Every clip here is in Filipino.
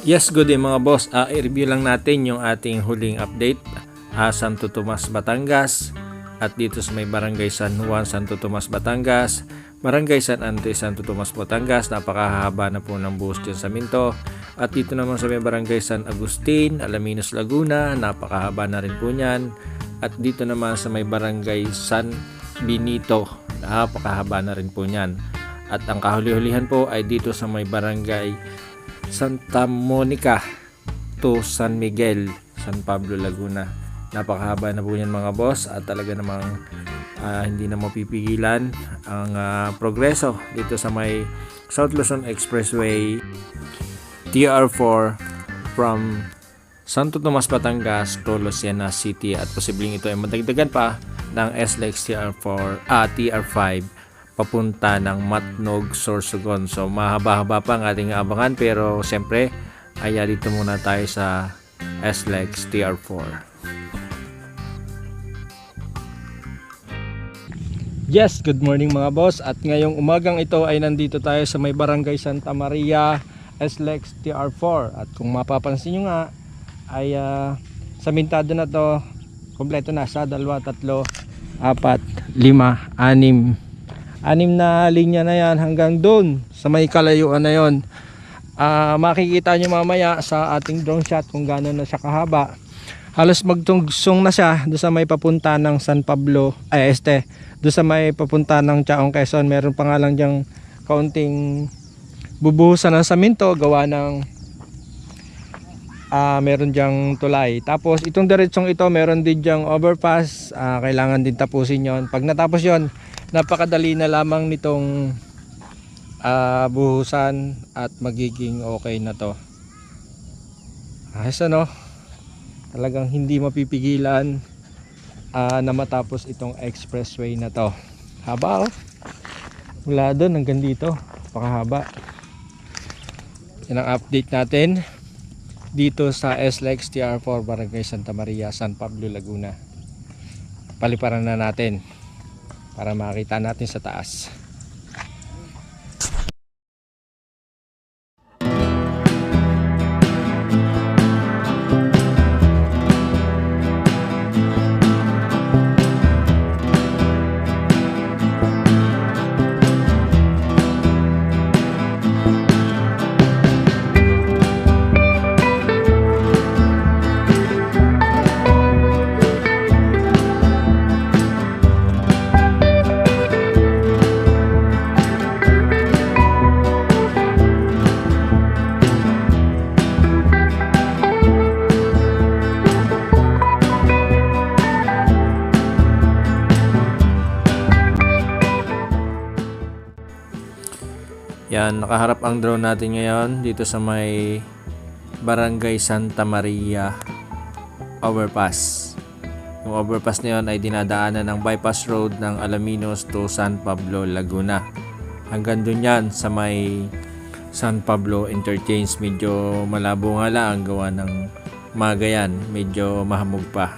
Yes, good day mga boss. Ah, i-review lang natin yung ating huling update. Ah, Santo Tomas, Batangas. At dito sa may Barangay San Juan, Santo Tomas, Batangas. Barangay San Ante, Santo Tomas, Batangas. Napakahaba na po ng buhos dyan sa Minto. At dito naman sa may Barangay San Agustin, Alaminos, Laguna. Napakahaba na rin po niyan. At dito naman sa may Barangay San Benito. Napakahaba na rin po niyan. At ang kahuli-hulihan po ay dito sa may Barangay Santa Monica to San Miguel, San Pablo, Laguna. Napakahaba na po yan mga boss at talaga namang ah, hindi na mapipigilan ang ah, progreso dito sa may South Luzon Expressway TR4 from Santo Tomas, Batangas to Lucena City at posibleng ito ay madagdagan pa ng SLEX TR4 ah, TR5 papunta ng Matnog, Sorsogon. So mahaba-haba pa ang ating abangan pero siyempre ay dito muna tayo sa SLEX TR4. Yes, good morning mga boss at ngayong umagang ito ay nandito tayo sa may barangay Santa Maria SLEX TR4 at kung mapapansin nyo nga ay ah, sa mintado na to kompleto na sa dalawa, tatlo, apat, lima, anim anim na linya na yan hanggang doon sa may kalayuan na yon Ah, makikita nyo mamaya sa ating drone shot kung gano'n na siya kahaba. Halos magtungsong na siya doon sa may papunta ng San Pablo ay este doon sa may papunta ng Chaong Quezon. Meron pa nga lang diyang kaunting bubuhusan ng saminto gawa ng ah meron diyang tulay. Tapos itong diretsong ito meron din diyang overpass. Ah, kailangan din tapusin yon pag natapos yon napakadali na lamang nitong ah, buhusan at magiging okay na to. Ayos ano? Talagang hindi mapipigilan ah, na matapos itong expressway na to. Haba oh. Mula doon hanggang dito pakahaba yan ang update natin dito sa SLEX TR4 Barangay Santa Maria San Pablo Laguna. Paliparan na natin para makita natin sa taas nakaharap ang drone natin ngayon dito sa may Barangay Santa Maria Overpass. Yung overpass na yun ay dinadaanan ng bypass road ng Alaminos to San Pablo, Laguna. Hanggang dun yan sa may San Pablo Interchange. Medyo malabo nga lang ang gawa ng magayan. Medyo mahamog pa.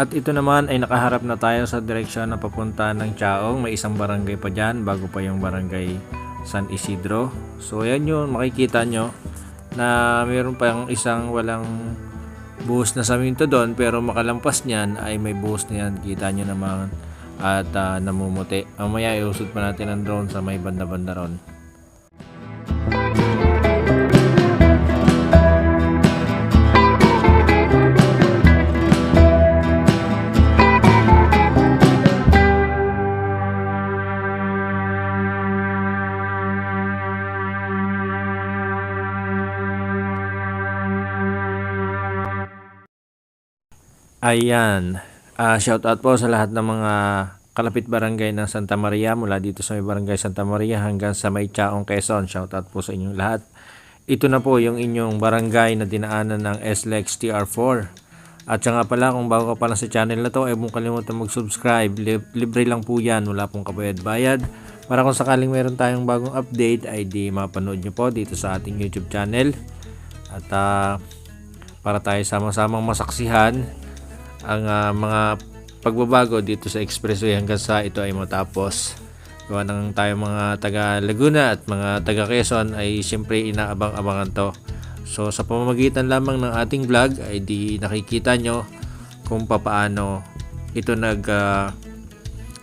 At ito naman ay nakaharap na tayo sa direksyon na papunta ng Chaong. May isang barangay pa dyan bago pa yung barangay San Isidro. So yan yun, makikita nyo na mayroon pa yung isang walang buhos na saminto doon pero makalampas niyan ay may buhos na yan. Kita nyo naman at ah, namumuti. Mamaya iusod pa natin ang drone sa may banda-banda ron. Ayan. Ah, shout out po sa lahat ng mga kalapit barangay ng Santa Maria mula dito sa may barangay Santa Maria hanggang sa may Chaong Quezon. Shout out po sa inyong lahat. Ito na po yung inyong barangay na dinaanan ng SLEX TR4. At siya nga pala kung bago ka pa lang sa channel na to, ay huwag kalimutan mag-subscribe. Lib- libre lang po yan, wala pong kabayad-bayad. Para kung sakaling meron tayong bagong update, ay di mapanood nyo po dito sa ating YouTube channel. At ah, para tayo sama-samang masaksihan ang ah, mga pagbabago dito sa expressway hanggang sa ito ay matapos. Gawa ng tayo mga taga Laguna at mga taga Quezon ay siyempre inaabang-abangan to. So sa pamamagitan lamang ng ating vlog ay di nakikita nyo kung papaano ito nag ah,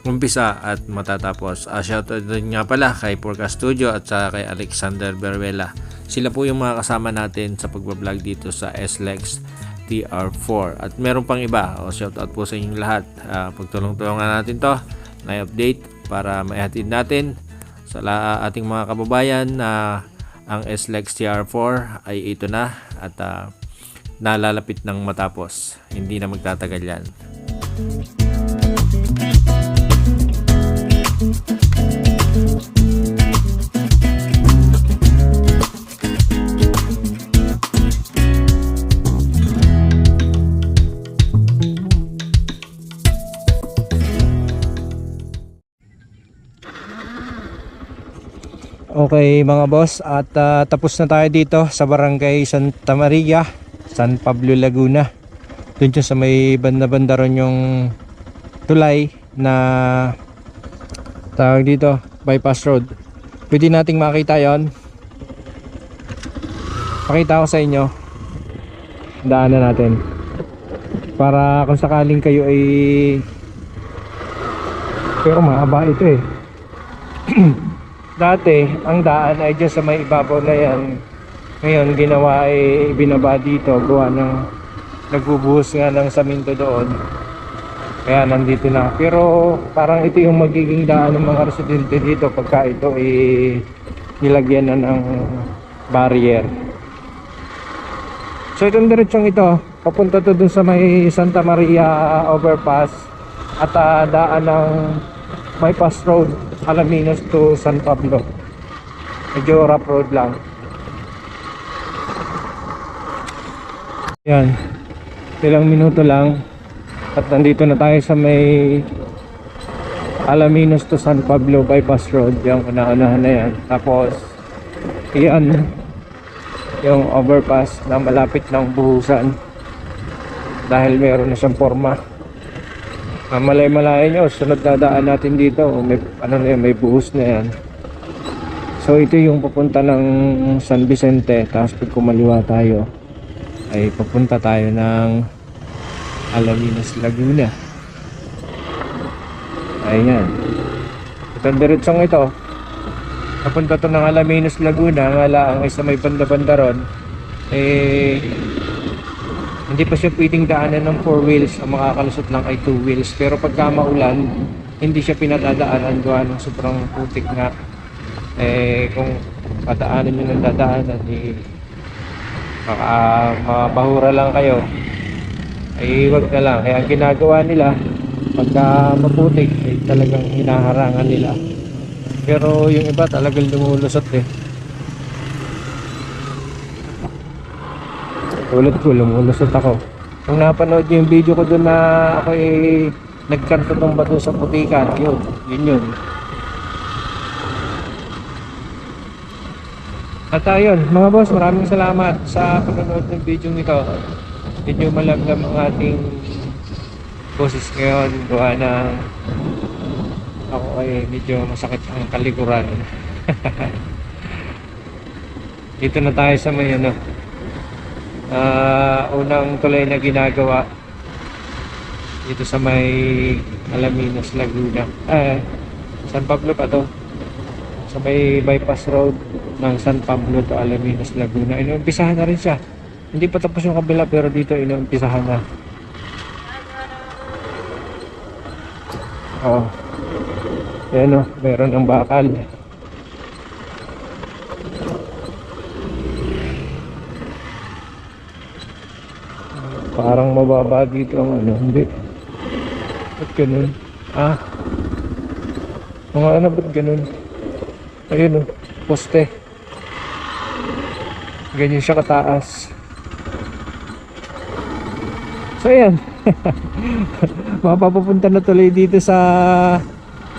umpisa at matatapos. Uh, shoutout din nga pala kay Porca Studio at sa kay Alexander Beruela. Sila po yung mga kasama natin sa pagbablog dito sa SLEX TR4. At meron pang iba. O, shoutout po sa inyong lahat. Uh, pagtulong-tulungan natin to na update para maihatid natin sa ating mga kababayan na ang SLEX TR4 ay ito na at ah, nalalapit ng matapos. Hindi na magtatagal yan. Okay mga boss at ah, tapos na tayo dito sa barangay Santa Maria, San Pablo Laguna. Doon sa may banda-banda ron yung tulay na tawag dito, bypass road. Pwede nating makita yon. Pakita ko sa inyo. Daanan natin. Para kung sakaling kayo ay pero mahaba ito eh. Dati, ang daan ay dyan sa may ibabaw na yan. Ngayon, ginawa ay binaba dito. Gawa ng nagbubuhos nga ng saminto doon. Kaya nandito na. Pero parang ito yung magiging daan ng mga residente dito pagka ito ay nilagyan na ng barrier. So itong diretsyon ito, papunta to dun sa may Santa Maria overpass at ah, daan ng bypass road Alaminos to San Pablo. Medyo rough road lang. Yan. Ilang minuto lang. At nandito na tayo sa may Alaminos to San Pablo bypass road. Yung una-unahan na yan. Tapos yan yung overpass na malapit ng buhusan. Dahil meron na siyang forma Ah, malay-malay nyo, sunod na daan natin dito, may, ano na yun, may buhos na yan. So ito yung papunta ng San Vicente, tapos pag kumaliwa tayo, ay papunta tayo ng Alaminos, Laguna. Ayan. Itong diretsong ito, papunta to ng Alaminos, Laguna, nga lang ay sa may banda-banda ron, eh, hindi pa siya pwedeng daanan ng 4 wheels. Ang makakalusot lang ay 2 wheels. Pero pagka maulan hindi siya pinadadaanan. Gawa ng sobrang putik nga. Eh kung padaanan nyo ng dadaanan eh baka mabahura lang kayo. Ay wag na lang. Kaya ang ginagawa nila pagka maputik ay talagang hinaharangan nila. Pero yung iba talagang lumulusot eh Tulad ko, lumulusot ako. Kung napanood yung video ko doon na ako eh, nagkanto ng sa putikan, yun, yun yun. At ayun, mga boss, maraming salamat sa panonood ng video nito. Medyo malagam ang ating boses ngayon. Gawa na ako ay medyo masakit ang kalikuran. Dito na tayo sa may ano, ah unang tulay na ginagawa dito sa may Alaminos, Laguna. Eh, San Pablo pa to. Sa may bypass road ng San Pablo to Alaminos, Laguna. Inuumpisahan na rin siya. Hindi pa tapos yung kabila pero dito inuumpisahan na. Oo. Yan o, meron ang bakal. Parang mababa dito ang ano, hindi. Ba't ganun? Ah. Mga ano, ba't ganun? Ayun o, poste. Ganyan siya kataas. So ayan. Mapapapunta na tuloy dito sa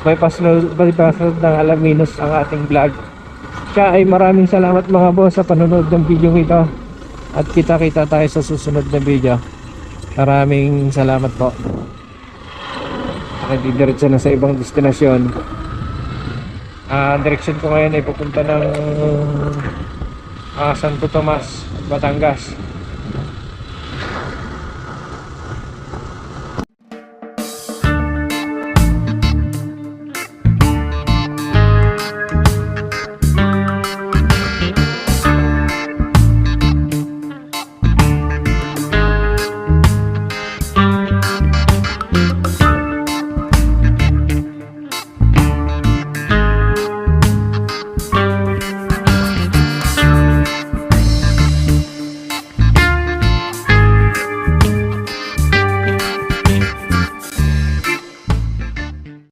bypass road, bypass road ng Alaminos ang ating vlog. Kaya ay maraming salamat mga boss sa panonood ng video ito. At kita-kita tayo sa susunod na video. Maraming salamat po. Nagdidiretso na sa ibang destinasyon. Ah, ang direksyon ko ngayon ay pupunta ng ah, Santo Tomas, Batangas.